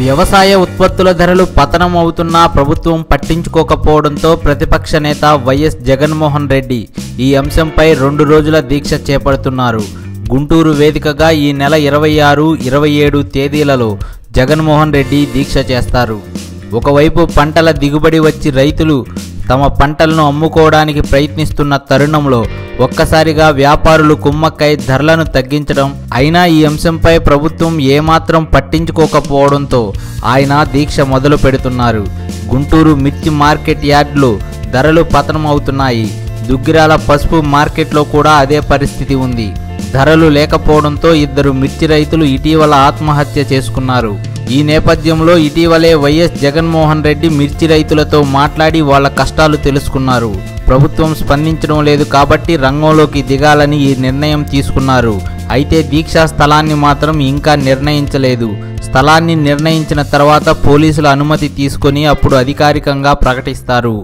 వ్యవసాయ ఉత్పత్తుల ధరలు పతనం అవుతున్నా ప్రభుత్వం పట్టించుకోకపోవడంతో ప్రతిపక్ష నేత వైఎస్ జగన్మోహన్ రెడ్డి ఈ అంశంపై రెండు రోజుల దీక్ష చేపడుతున్నారు. గుంటూరు వేదికగా ఈ నెల ఇరవై ఆరు ఇరవై ఏడు తేదీలలో జగన్మోహన్ రెడ్డి దీక్ష చేస్తారు. ఒకవైపు పంటల దిగుబడి వచ్చి రైతులు తమ పంటలను అమ్ముకోవడానికి ప్రయత్నిస్తున్న తరుణంలో ఒక్కసారిగా వ్యాపారులు కుమ్మక్కై ధరలను తగ్గించడం అయినా ఈ అంశంపై ప్రభుత్వం ఏమాత్రం పట్టించుకోకపోవడంతో ఆయన దీక్ష మొదలు పెడుతున్నారు. గుంటూరు మిర్చి మార్కెట్ యార్డ్లు ధరలు పతనం అవుతున్నాయి దుగ్గిరాల పసుపు మార్కెట్లో కూడా అదే పరిస్థితి ఉంది. ధరలు లేకపోవడంతో ఇద్దరు మిర్చి రైతులు ఇటీవల ఆత్మహత్య చేసుకున్నారు. ఈ నేపథ్యంలో ఇటీవలే వైఎస్ జగన్మోహన్ రెడ్డి మిర్చి రైతులతో మాట్లాడి వాళ్ళ కష్టాలు తెలుసుకున్నారు. ప్రభుత్వం స్పందించడం లేదు కాబట్టి రంగంలోకి దిగాలని ఈ నిర్ణయం తీసుకున్నారు. అయితే దీక్షా స్థలాన్ని మాత్రం ఇంకా నిర్ణయించలేదు. స్థలాన్ని నిర్ణయించిన తర్వాత పోలీసుల అనుమతి తీసుకొని అప్పుడు అధికారికంగా ప్రకటిస్తారు.